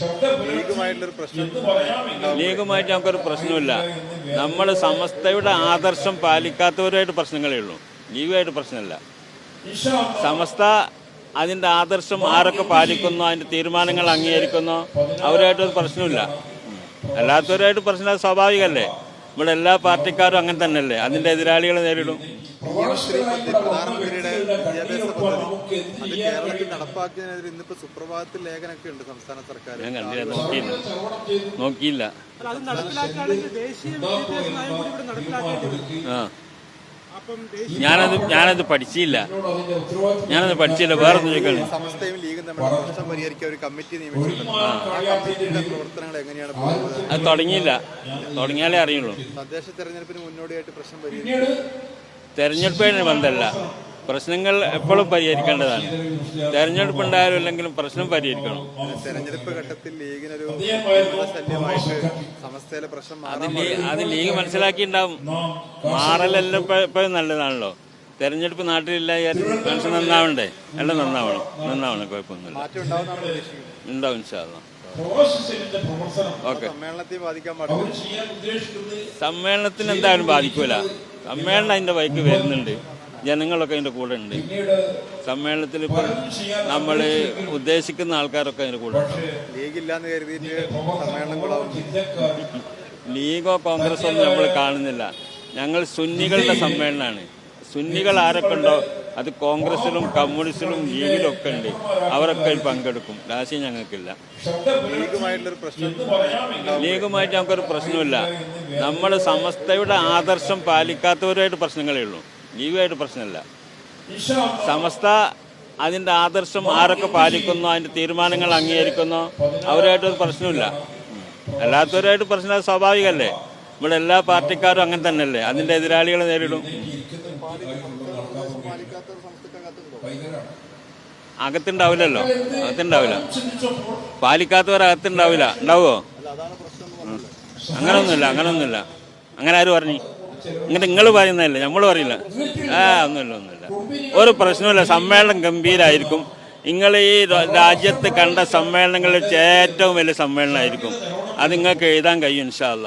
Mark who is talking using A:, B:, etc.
A: ലീഗുമായിട്ടുള്ളൊരു പ്രശ്നം.
B: ലീഗുമായിട്ട് നമുക്കൊരു പ്രശ്നമില്ല. നമ്മൾ സമസ്തയുടെ ആദർശം പാലിക്കാത്തവരുമായിട്ട് പ്രശ്നങ്ങളേ ഉള്ളൂ. ലീഗുമായിട്ട് പ്രശ്നമില്ല. സമസ്ത അതിന്റെ ആദർശം ആരൊക്കെ പാലിക്കുന്നു അതിന്റെ തീരുമാനങ്ങൾ അംഗീകരിക്കുന്നു അവരുമായിട്ടൊരു പ്രശ്നമില്ല. അല്ലാത്തവരുമായിട്ട് പ്രശ്നം സ്വാഭാവികമല്ലേ? ഇവിടെ എല്ലാ പാർട്ടിക്കാരും അങ്ങനെ തന്നെയല്ലേ? അതിന്റെ എതിരാളികളെ നേരിടും.
A: ശ്രീ പദ്ധതി പ്രധാനമന്ത്രിയുടെ വിദ്യാഭ്യാസ പദ്ധതി അത് കേരളത്തിൽ നടപ്പാക്കിയതിനെതിരെ ഇന്നിപ്പോ സുപ്രഭാതത്തിൽ ലേഖനമൊക്കെ ഉണ്ട് സംസ്ഥാന സർക്കാർ.
B: നോക്കിയില്ല. നോക്കിയില്ല. ആ. ഞാനത് ഞാനത് പഠിച്ചില്ല ഞാനത് പഠിച്ചില്ല വേറെ ചോദിക്കാണ്
A: ലീഗും പ്രശ്നം പരിഹരിക്കാൻ ഒരു കമ്മിറ്റി നിയമിച്ചിട്ടുണ്ട് പ്രവർത്തനങ്ങൾ എങ്ങനെയാണ്
B: അത് തുടങ്ങിയില്ല തുടങ്ങിയാലേ അറിയുള്ളൂ
A: തദ്ദേശ തെരഞ്ഞെടുപ്പിന് മുന്നോടിയായിട്ട് പ്രശ്നം പരിഹരിക്കും
B: തെരഞ്ഞെടുപ്പിന് ബന്ധമല്ല പ്രശ്നങ്ങൾ എപ്പോഴും പരിഹരിക്കേണ്ടതാണ്. തെരഞ്ഞെടുപ്പ് ഉണ്ടായാലും ഇല്ലെങ്കിലും പ്രശ്നം പരിഹരിക്കണം.
A: തെരഞ്ഞെടുപ്പ് ഘട്ടത്തിൽ ലീഗിനൊരു സമസ്തയിലെ പ്രശ്നം
B: അത് അത് ലീഗ് മനസ്സിലാക്കിയിട്ടുണ്ടാവും. മാറലല്ല എപ്പോഴും നല്ലതാണല്ലോ. തെരഞ്ഞെടുപ്പ് നാട്ടിലില്ല മനുഷ്യൻ നന്നാവണ്ടേ? എല്ലാം നന്നാവണം. നന്നാവണം കുഴപ്പമൊന്നുമില്ല. ഉണ്ടാവും ഇൻഷാല്ല ഓക്കെ. സമ്മേളനത്തിന് എന്തായാലും ബാധിക്കൂല. സമ്മേളനം അതിന്റെ വൈക്ക് വരുന്നുണ്ട്. ജനങ്ങളൊക്കെ അതിന്റെ കൂടെ ഉണ്ട്. സമ്മേളനത്തിൽ ഇപ്പം നമ്മൾ ഉദ്ദേശിക്കുന്ന ആൾക്കാരൊക്കെ അതിന്റെ കൂടെ
A: ലീഗില്ലാന്ന് കരുതിയിട്ട്
B: ലീഗോ കോൺഗ്രസോ ഒന്നും നമ്മൾ കാണുന്നില്ല. ഞങ്ങൾ സുന്നികളുടെ സമ്മേളനമാണ്. സുന്നികൾ ആരൊക്കെ ഉണ്ടോ അത് കോൺഗ്രസിലും കമ്മ്യൂണിസ്റ്റിലും ലീഗിലും ഒക്കെ ഉണ്ട്. അവരൊക്കെ പങ്കെടുക്കും. രാശി ഞങ്ങൾക്കില്ല. ലീഗുമായിട്ട് നമുക്കൊരു പ്രശ്നമില്ല. നമ്മൾ സമസ്തയുടെ ആദർശം പാലിക്കാത്തവരുമായിട്ട് പ്രശ്നങ്ങളേ ഉള്ളൂ. ലീഗുമായിട്ട് പ്രശ്നമില്ല. സമസ്ത അതിന്റെ ആദർശം ആരൊക്കെ പാലിക്കുന്നു അതിന്റെ തീരുമാനങ്ങൾ അംഗീകരിക്കുന്നു അവരുമായിട്ടൊരു പ്രശ്നമില്ല. അല്ലാത്തവരുമായിട്ട് പ്രശ്നം സ്വാഭാവികമല്ലേ? ഇവിടെ എല്ലാ പാർട്ടിക്കാരും അങ്ങനെ തന്നെയല്ലേ? അതിന്റെ എതിരാളികളെ നേരിടും. അകത്തുണ്ടാവില്ലല്ലോ. അകത്തുണ്ടാവില്ല. പാലിക്കാത്തവർ അകത്തുണ്ടാവില്ല. ഉണ്ടാവുമോ? ഉം. അങ്ങനൊന്നുമില്ല അങ്ങനൊന്നുമില്ല. അങ്ങനെ ആര് പറഞ്ഞു? ഇങ്ങനെ നിങ്ങൾ പറയുന്നതല്ലേ? നമ്മൾ പറയില്ല. ആ ഒന്നുമില്ല ഒന്നുമില്ല. ഒരു പ്രശ്നമില്ല സമ്മേളനം ഗംഭീരമായിരിക്കും നിങ്ങൾ ഈ രാജ്യത്ത് കണ്ട സമ്മേളനങ്ങളിൽ ഏറ്റവും വലിയ സമ്മേളനമായിരിക്കും. അത് നിങ്ങൾക്ക് എഴുതാൻ കഴിയും ഇൻഷാല്ല